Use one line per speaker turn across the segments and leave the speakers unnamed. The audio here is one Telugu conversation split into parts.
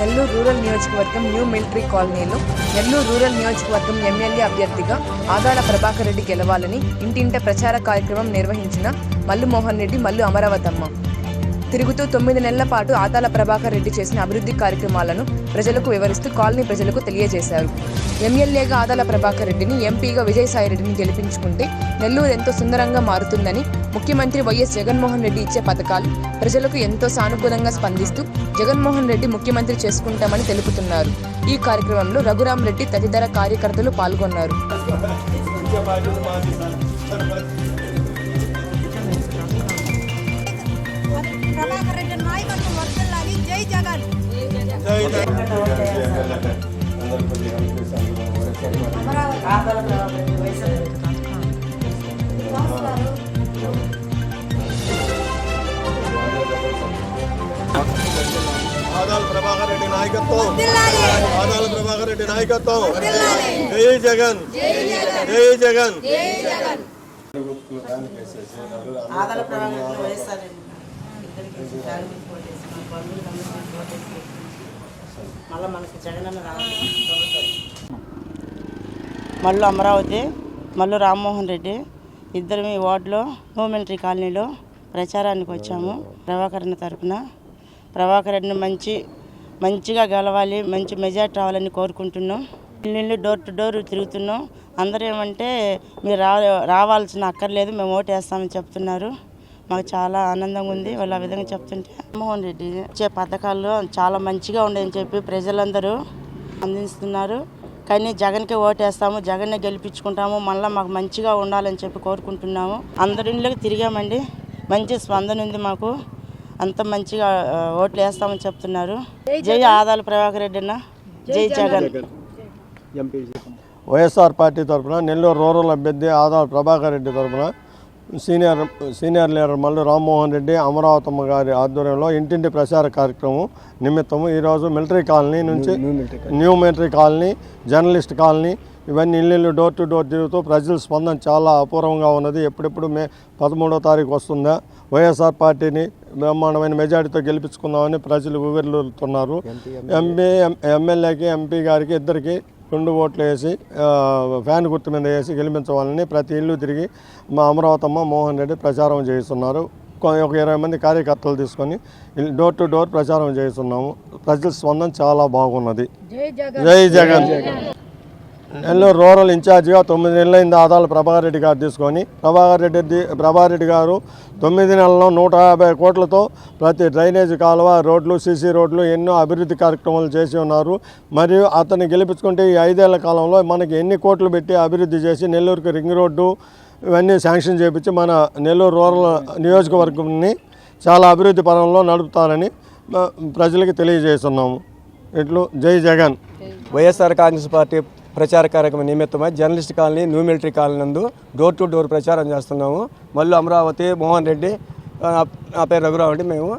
నెల్లూరు రూరల్ నియోజకవర్గం న్యూ మిలిటరీ కాలనీలో నెల్లూరు రూరల్ నియోజకవర్గం ఎమ్మెల్యే అభ్యర్థిగా ఆదాల ప్రభాకర్ రెడ్డి గెలవాలని ఇంటింట ప్రచార కార్యక్రమం నిర్వహించిన మల్లు మోహన్ రెడ్డి మల్లు అమరావతమ్మ. తిరుగుతూ తొమ్మిది నెలల పాటు ఆదాల ప్రభాకర్ రెడ్డి చేసిన అభివృద్ధి కార్యక్రమాలను ప్రజలకు వివరిస్తూ కాలనీ ప్రజలకు తెలియజేశారు. ఎమ్మెల్యేగా ఆదాల ప్రభాకర్ రెడ్డిని ఎంపీగా విజయసాయిరెడ్డిని గెలిపించుకుంటే నెల్లూరు ఎంతో సుందరంగా మారుతుందని ముఖ్యమంత్రి వైఎస్ జగన్మోహన్ రెడ్డి ఇచ్చే పథకాలు ప్రజలకు ఎంతో సానుకూలంగా స్పందిస్తూ జగన్మోహన్ రెడ్డి ముఖ్యమంత్రి చేసుకుంటామని తెలుపుతున్నారు. ఈ కార్యక్రమంలో రఘురాం రెడ్డి తదితర కార్యకర్తలు పాల్గొన్నారు.
ప్రభాకర్ రెడ్డి నాయకత్వం. వర్తిల్లాలి జై జగన్
ఆదాల ప్రభాకర్ రెడ్డి నాయకత్వం. ఆదాల ప్రభాకర్ రెడ్డి నాయకత్వం జై జగన్. జై జగన్.
ఆదాల వైఎస్ఆర్ ఇద్దరికి దాని మీద బంధువులు మళ్ళీ మనకి జగనన్న రావాలి. అమరావతి మల్లు రామ్మోహన్ రెడ్డి ఇద్దరు మీ వార్డులో మూమెంటరీ కాలనీలో ప్రచారానికి వచ్చాము. ప్రభాకరణ తరపున. ప్రభాకర్ రెడ్డిని మంచి మంచిగా గెలవాలి మంచి మెజార్టీ రావాలని కోరుకుంటున్నాం. ఇల్లు డోర్ టు డోర్ తిరుగుతున్నాం. అందరూ ఏమంటే మీరు రా రావాల్సిన అక్కర్లేదు మేము ఓటు వేస్తామని చెప్తున్నారు. మాకు చాలా ఆనందంగా ఉంది. వాళ్ళు ఆ విధంగా చెప్తుంటే మోహన్ రెడ్డి ఇచ్చే పథకాలు చాలా మంచిగా ఉండేదని చెప్పి ప్రజలందరూ అందిస్తున్నారు. కానీ జగన్కే ఓటేస్తాము జగన్నే గెలిపించుకుంటాము మళ్ళీ మాకు మంచిగా ఉండాలని చెప్పి కోరుకుంటున్నాము. అందరి ఇళ్ళకి తిరిగామండి. మంచి స్పందన ఉంది మాకు. అంత మంచిగా ఓట్లు వేస్తామని చెప్తున్నారు. జై ఆదాల ప్రభాకర్ రెడ్డి అన్న. జై జగన్.
వైఎస్ఆర్ పార్టీ తరఫున నెల్లూరు రూరల్ అభ్యర్థి ఆదాల ప్రభాకర్ రెడ్డి తరఫున senior senior leader Mallu Rammohan Reddy Amaravathamma గారి ఆధ్వర్యంలో ఇంటింటి ప్రచార కార్యక్రమం నిమిత్తము. ఈరోజు మిలిటరీ కాలనీ నుంచి new military colony. Journalist colony ఇవన్నీ ఇల్లు డోర్ టు డోర్ తిరుగుతూ ప్రజల స్పందన చాలా అపూర్వంగా ఉన్నది. ఎప్పుడెప్పుడు మే పదమూడో తారీఖు వస్తుందా? వైఎస్ఆర్ పార్టీని బ్రహ్మాండమైన మెజారిటీతో గెలిపించుకుందామని ప్రజలు వివరిస్తున్నారు ఎంపీ ఎమ్మెల్యేకి ఎంపీ గారికి ఇద్దరికి రెండు ఓట్లు వేసి ఫ్యాన్ గుర్తు మీద వేసి గెలిపించవాలని ప్రతి ఇల్లు తిరిగి మా అమరావతమ్మ మోహన్ రెడ్డి ప్రచారం చేస్తున్నారు ఒక ఇరవై మంది కార్యకర్తలు తీసుకొని డోర్ టు డోర్ ప్రచారం చేస్తున్నాము ప్రజల స్పందన చాలా బాగున్నది. జై జగన్. నెల్లూరు రూరల్ ఇన్ఛార్జిగా తొమ్మిది నెలలైంది ఆదాల ప్రభాకర్ రెడ్డి గారు తీసుకొని. ప్రభాకర్ రెడ్డి ప్రభాకర్ రెడ్డి గారు తొమ్మిది నెలల్లో నూట యాభై కోట్లతో ప్రతి డ్రైనేజ్ కాలువ రోడ్లు సీసీ రోడ్లు ఎన్నో అభివృద్ధి కార్యక్రమాలు చేసి ఉన్నారు. మరియు అతన్ని గెలిపించుకుంటే ఈ ఐదేళ్ళ కాలంలో మనకి ఎన్ని కోట్లు పెట్టి అభివృద్ధి చేసి నెల్లూరుకి రింగ్ రోడ్డు ఇవన్నీ శాంక్షన్ చేపించి మన నెల్లూరు రూరల్ నియోజకవర్గంని చాలా అభివృద్ధి పరంలో నడుపుతారని ప్రజలకి తెలియజేస్తున్నాము. ఇట్లు జై జగన్.
వైఎస్ఆర్ కాంగ్రెస్ పార్టీ ప్రచార కార్యక్రమం నిమిత్తమై journalist colony new military colony నందు డోర్ టు డోర్ ప్రచారం చేస్తున్నాము. మళ్ళీ అమరావతి మోహన్ రెడ్డి నా పేరు రఘురావు అండి. మేము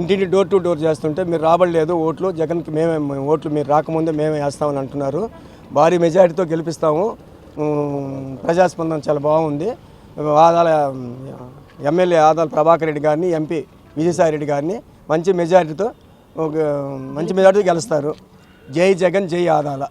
ఇంటింటి డోర్ టు డోర్ చేస్తుంటే మీరు రాబడలేదు ఓట్లు జగన్కి మేమే ఓట్లు మీరు రాకముందే మేమే వేస్తామని అంటున్నారు. భారీ మెజారిటీతో గెలిపిస్తాము. ప్రజాస్పందన చాలా బాగుంది. ఆదాల ఎమ్మెల్యే ఆదాల ప్రభాకర్ రెడ్డి గారిని ఎంపీ విజయసాయి రెడ్డి గారిని మంచి మెజారిటీతో ఒక మంచి మెజారిటీతో గెలుస్తారు. జై జగన్ జై ఆదాల.